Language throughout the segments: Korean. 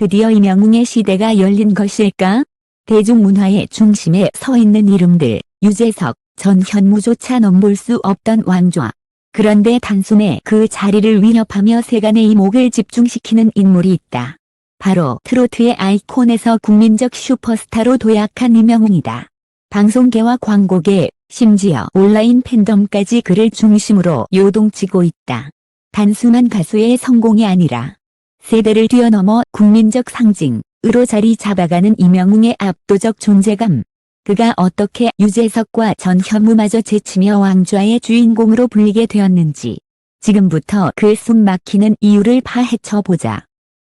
드디어 이명웅의 시대가 열린 것일까? 대중문화의 중심에 서 있는 이름들, 유재석, 전현무조차 넘볼 수 없던 왕좌. 그런데 단숨에 그 자리를 위협하며 세간의 이목을 집중시키는 인물이 있다. 바로 트로트의 아이콘에서 국민적 슈퍼스타로 도약한 이명웅이다. 방송계와 광고계, 심지어 온라인 팬덤까지 그를 중심으로 요동치고 있다. 단순한 가수의 성공이 아니라 세대를 뛰어넘어 국민적 상징으로 자리 잡아가는 이명웅의 압도적 존재감. 그가 어떻게 유재석과 전현무마저 제치며 왕좌의 주인공으로 불리게 되었는지 지금부터 그 숨 막히는 이유를 파헤쳐 보자.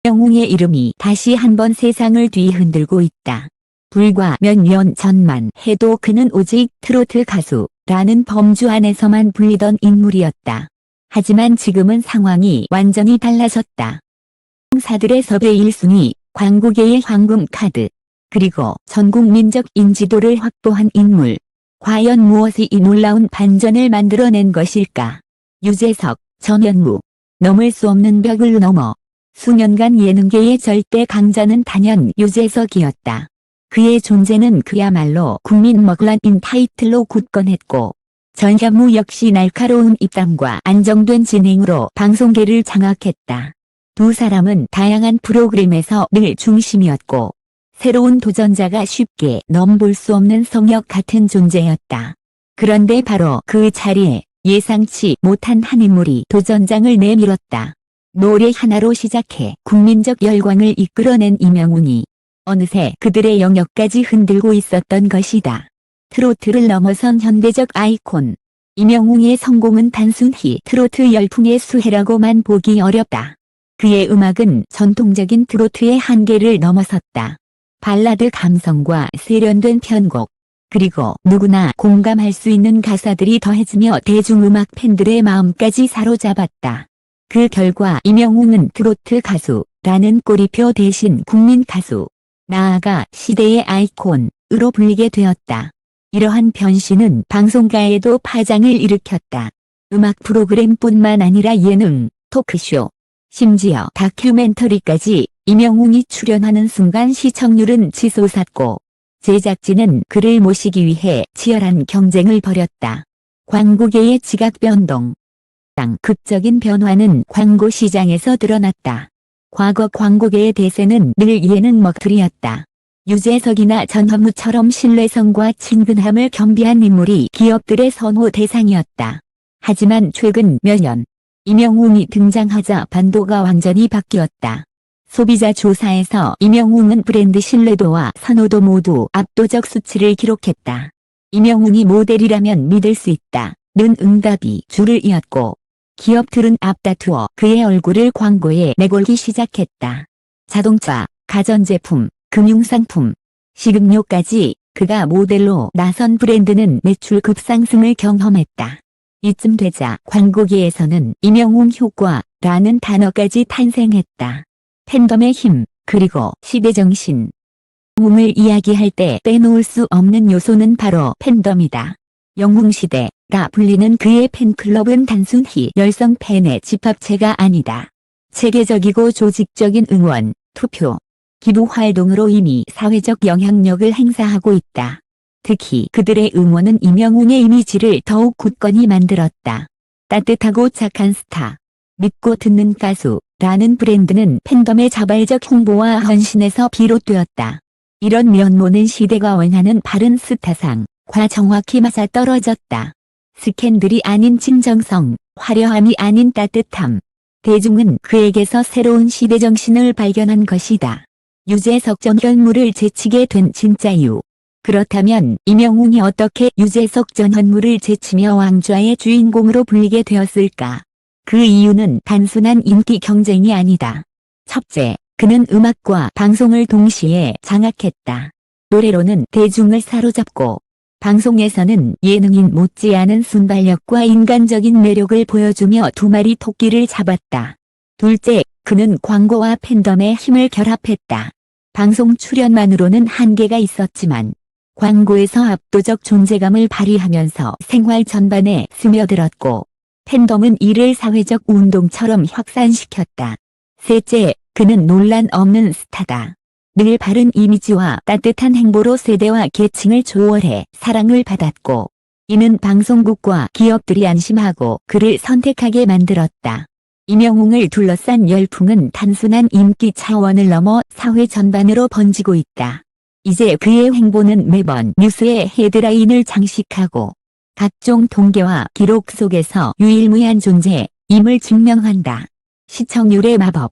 영웅의 이름이 다시 한번 세상을 뒤흔들고 있다. 불과 몇 년 전만 해도 그는 오직 트로트 가수라는 범주 안에서만 불리던 인물이었다. 하지만 지금은 상황이 완전히 달라졌다. 사들의 섭외 1순위, 광고계의 황금 카드, 그리고 전국민적 인지도를 확보한 인물. 과연 무엇이 이 놀라운 반전을 만들어낸 것일까? 유재석, 전현무. 넘을 수 없는 벽을 넘어 수년간 예능계의 절대 강자는 단연 유재석이었다. 그의 존재는 그야말로 국민 먹란인 타이틀로 굳건했고 전현무 역시 날카로운 입담과 안정된 진행으로 방송계를 장악했다. 두 사람은 다양한 프로그램에서 늘 중심이었고 새로운 도전자가 쉽게 넘볼 수 없는 성역 같은 존재였다. 그런데 바로 그 자리에 예상치 못한 한 인물이 도전장을 내밀었다. 노래 하나로 시작해 국민적 열광을 이끌어낸 이명웅이 어느새 그들의 영역까지 흔들고 있었던 것이다. 트로트를 넘어선 현대적 아이콘. 이명웅의 성공은 단순히 트로트 열풍의 수혜라고만 보기 어렵다. 그의 음악은 전통적인 트로트의 한계를 넘어섰다. 발라드 감성과 세련된 편곡, 그리고 누구나 공감할 수 있는 가사들이 더해지며 대중음악 팬들의 마음까지 사로잡았다. 그 결과 이명웅은 트로트 가수라는 꼬리표 대신 국민 가수, 나아가 시대의 아이콘으로 불리게 되었다. 이러한 변신은 방송가에도 파장을 일으켰다. 음악 프로그램뿐만 아니라 예능, 토크쇼, 심지어 다큐멘터리까지 이명웅이 출연하는 순간 시청률은 치솟았고 제작진은 그를 모시기 위해 치열한 경쟁을 벌였다. 광고계의 지각 변동. 땅 극적인 변화는 광고 시장에서 드러났다. 과거 광고계의 대세는 늘 예능 먹투리였다. 유재석이나 전현무처럼 신뢰성과 친근함을 겸비한 인물이 기업들의 선호 대상이었다. 하지만 최근 몇 년, 이명웅이 등장하자 반도가 완전히 바뀌었다. 소비자 조사에서 이명웅은 브랜드 신뢰도와 선호도 모두 압도적 수치를 기록했다. 이명웅이 모델이라면 믿을 수 있다. 는 응답이 줄을 이었고 기업들은 앞다투어 그의 얼굴을 광고에 내걸기 시작했다. 자동차, 가전제품, 금융상품, 식음료까지 그가 모델로 나선 브랜드는 매출 급상승을 경험했다. 이쯤 되자 광고계에서는 이명웅 효과라는 단어까지 탄생했다. 팬덤의 힘, 그리고 시대정신. 영웅을 이야기할 때 빼놓을 수 없는 요소는 바로 팬덤이다. 영웅시대가 불리는 그의 팬클럽은 단순히 열성 팬의 집합체가 아니다. 체계적이고 조직적인 응원, 투표, 기부 활동으로 이미 사회적 영향력을 행사하고 있다. 특히 그들의 응원은 이명웅의 이미지를 더욱 굳건히 만들었다. 따뜻하고 착한 스타, 믿고 듣는 가수라는 브랜드는 팬덤의 자발적 홍보와 헌신에서 비롯되었다. 이런 면모는 시대가 원하는 바른 스타상과 정확히 맞아떨어졌다. 스캔들이 아닌 진정성, 화려함이 아닌 따뜻함. 대중은 그에게서 새로운 시대 정신을 발견한 것이다. 유재석 전현무를 제치게 된 진짜 이유. 그렇다면 이명웅이 어떻게 유재석 전현무를 제치며 왕좌의 주인공으로 불리게 되었을까? 그 이유는 단순한 인기 경쟁이 아니다. 첫째, 그는 음악과 방송을 동시에 장악했다. 노래로는 대중을 사로잡고 방송에서는 예능인 못지않은 순발력과 인간적인 매력을 보여주며 두 마리 토끼를 잡았다. 둘째, 그는 광고와 팬덤의 힘을 결합했다. 방송 출연만으로는 한계가 있었지만 광고에서 압도적 존재감을 발휘하면서 생활 전반에 스며들었고 팬덤은 이를 사회적 운동처럼 확산시켰다. 셋째, 그는 논란 없는 스타다. 늘 바른 이미지와 따뜻한 행보로 세대와 계층을 초월해 사랑을 받았고, 이는 방송국과 기업들이 안심하고 그를 선택하게 만들었다. 임영웅을 둘러싼 열풍은 단순한 인기 차원을 넘어 사회 전반으로 번지고 있다. 이제 그의 행보는 매번 뉴스의 헤드라인을 장식하고 각종 통계와 기록 속에서 유일무이한 존재임을 증명한다. 시청률의 마법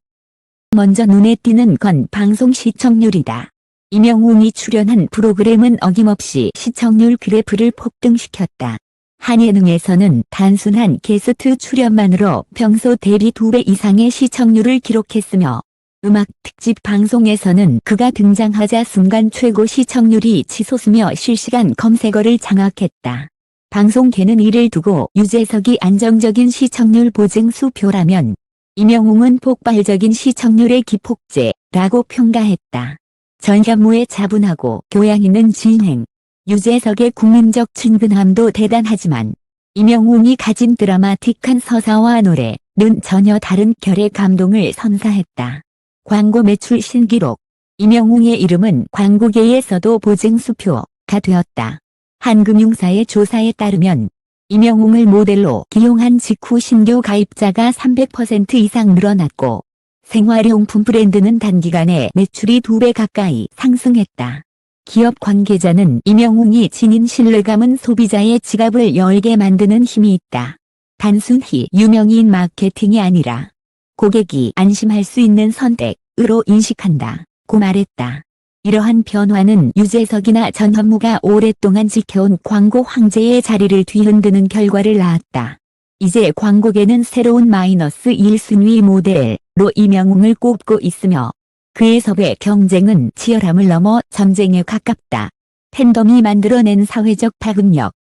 먼저 눈에 띄는 건 방송 시청률이다. 임영웅이 출연한 프로그램은 어김없이 시청률 그래프를 폭등시켰다. 한예능에서는 단순한 게스트 출연만으로 평소 대비 2배 이상의 시청률을 기록했으며 음악 특집 방송에서는 그가 등장하자 순간 최고 시청률이 치솟으며 실시간 검색어를 장악했다. 방송계는 이를 두고 유재석이 안정적인 시청률 보증 수표라면 임영웅은 폭발적인 시청률의 기폭제라고 평가했다. 전현무의 차분하고 교양 있는 진행, 유재석의 국민적 친근함도 대단하지만 임영웅이 가진 드라마틱한 서사와 노래는 전혀 다른 결의 감동을 선사했다. 광고 매출 신기록 임영웅의 이름은 광고계에서도 보증수표가 되었다. 한금융사의 조사에 따르면 임영웅을 모델로 기용한 직후 신규 가입자가 300% 이상 늘어났고 생활용품 브랜드는 단기간에 매출이 2배 가까이 상승했다. 기업 관계자는 임영웅이 지닌 신뢰감은 소비자의 지갑을 열게 만드는 힘이 있다. 단순히 유명인 마케팅이 아니라 고객이 안심할 수 있는 선택 으로 인식한다. 고 말했다. 이러한 변화는 유재석이나 전현무가 오랫동안 지켜온 광고 황제의 자리를 뒤흔드는 결과를 낳았다. 이제 광고계는 새로운 마이너스 1순위 모델로 임영웅을 꼽고 있으며 그의 섭의 경쟁은 치열함을 넘어 전쟁에 가깝다. 팬덤이 만들어낸 사회적 파급력.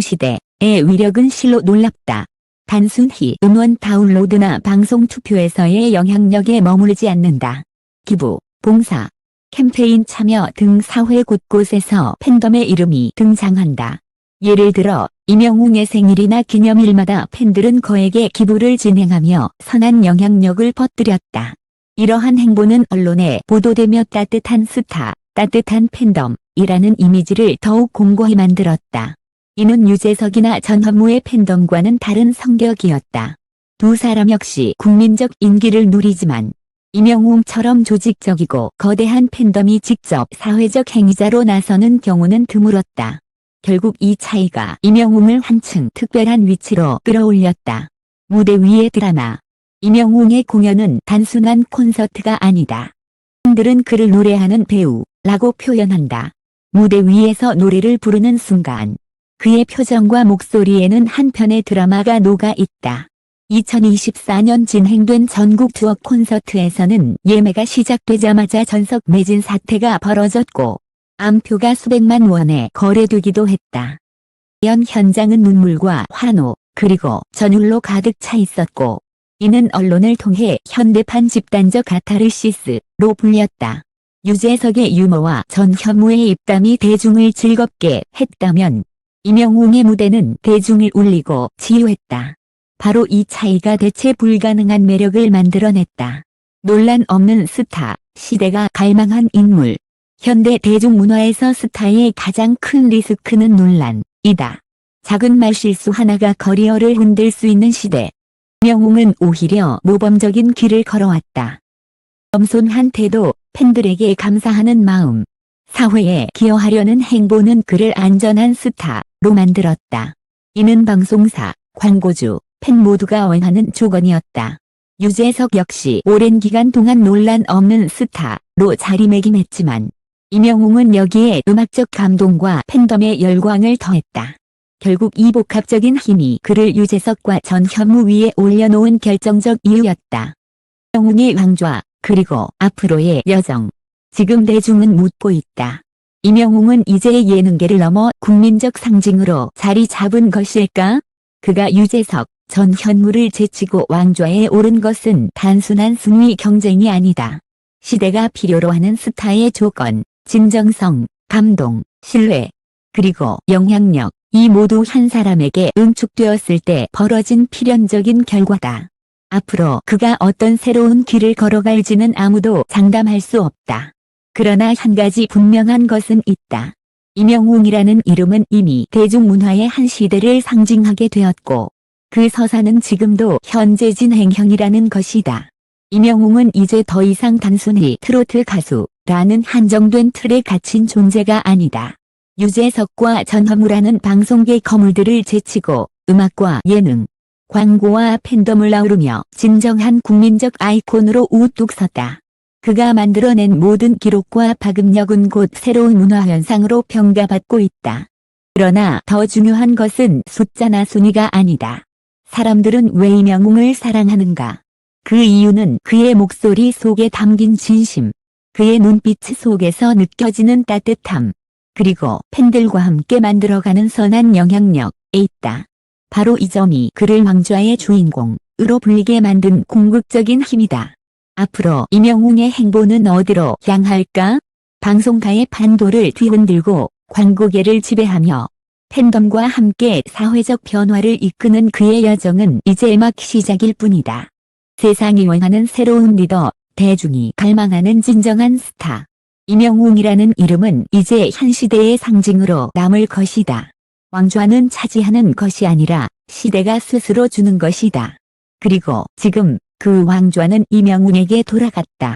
시대의 위력은 실로 놀랍다. 단순히 음원 다운로드나 방송 투표에서의 영향력에 머무르지 않는다. 기부, 봉사, 캠페인 참여 등 사회 곳곳에서 팬덤의 이름이 등장한다. 예를 들어 임영웅의 생일이나 기념일마다 팬들은 그에게 기부를 진행하며 선한 영향력을 퍼뜨렸다. 이러한 행보는 언론에 보도되며 따뜻한 스타, 따뜻한 팬덤이라는 이미지를 더욱 공고히 만들었다. 이는 유재석이나 전현무의 팬덤과는 다른 성격이었다. 두 사람 역시 국민적 인기를 누리지만 임영웅처럼 조직적이고 거대한 팬덤이 직접 사회적 행위자로 나서는 경우는 드물었다. 결국 이 차이가 임영웅을 한층 특별한 위치로 끌어올렸다. 무대 위의 드라마. 임영웅의 공연은 단순한 콘서트가 아니다. 팬들은 그를 노래하는 배우라고 표현한다. 무대 위에서 노래를 부르는 순간 그의 표정과 목소리에는 한편의 드라마가 녹아 있다. 2024년 진행된 전국 투어 콘서트에서는 예매가 시작되자마자 전석 매진 사태가 벌어졌고 암표가 수백만 원에 거래되기도 했다. 연 현장은 눈물과 환호 그리고 전율로 가득 차 있었고 이는 언론을 통해 현대판 집단적 카타르시스로 불렸다. 유재석의 유머와 전현무의 입담이 대중을 즐겁게 했다면 임영웅의 무대는 대중을 울리고 치유했다. 바로 이 차이가 대체 불가능한 매력을 만들어냈다. 논란 없는 스타, 시대가 갈망한 인물. 현대 대중문화에서 스타의 가장 큰 리스크는 논란이다. 작은 말실수 하나가 커리어를 흔들 수 있는 시대. 명웅은 오히려 모범적인 길을 걸어왔다. 겸손한 태도, 팬들에게 감사하는 마음, 사회에 기여하려는 행보는 그를 안전한 스타 로 만들었다. 이는 방송사, 광고주, 팬 모두가 원하는 조건이었다. 유재석 역시 오랜 기간 동안 논란 없는 스타로 자리매김했지만 임영웅은 여기에 음악적 감동과 팬덤의 열광을 더했다. 결국 이 복합적인 힘이 그를 유재석과 전현무 위에 올려놓은 결정적 이유였다. 임영웅의 왕좌 그리고 앞으로의 여정. 지금 대중은 묻고 있다. 임영웅은 이제 예능계를 넘어 국민적 상징으로 자리 잡은 것일까? 그가 유재석, 전현무를 제치고 왕좌에 오른 것은 단순한 순위 경쟁이 아니다. 시대가 필요로 하는 스타의 조건, 진정성, 감동, 신뢰, 그리고 영향력, 이 모두 한 사람에게 응축되었을 때 벌어진 필연적인 결과다. 앞으로 그가 어떤 새로운 길을 걸어갈지는 아무도 장담할 수 없다. 그러나 한 가지 분명한 것은 있다. 이명웅이라는 이름은 이미 대중문화의 한 시대를 상징하게 되었고, 그 서사는 지금도 현재 진행형이라는 것이다. 이명웅은 이제 더 이상 단순히 트로트 가수라는 한정된 틀에 갇힌 존재가 아니다. 유재석과 전화무라는 방송계 거물들을 제치고 음악과 예능, 광고와 팬덤을 아우르며 진정한 국민적 아이콘으로 우뚝 섰다. 그가 만들어낸 모든 기록과 파급력은 곧 새로운 문화현상으로 평가받고 있다. 그러나 더 중요한 것은 숫자나 순위가 아니다. 사람들은 왜 이 명웅을 사랑하는가? 그 이유는 그의 목소리 속에 담긴 진심, 그의 눈빛 속에서 느껴지는 따뜻함, 그리고 팬들과 함께 만들어가는 선한 영향력에 있다. 바로 이 점이 그를 왕좌의 주인공으로 불리게 만든 궁극적인 힘이다. 앞으로 이명웅의 행보는 어디로 향할까? 방송가의 판도를 뒤흔들고 광고계를 지배하며 팬덤과 함께 사회적 변화를 이끄는 그의 여정은 이제 막 시작일 뿐이다. 세상이 원하는 새로운 리더, 대중이 갈망하는 진정한 스타. 이명웅이라는 이름은 이제 한 시대의 상징으로 남을 것이다. 왕좌는 차지하는 것이 아니라 시대가 스스로 주는 것이다. 그리고 지금 그 왕좌는 이명웅에게 돌아갔다.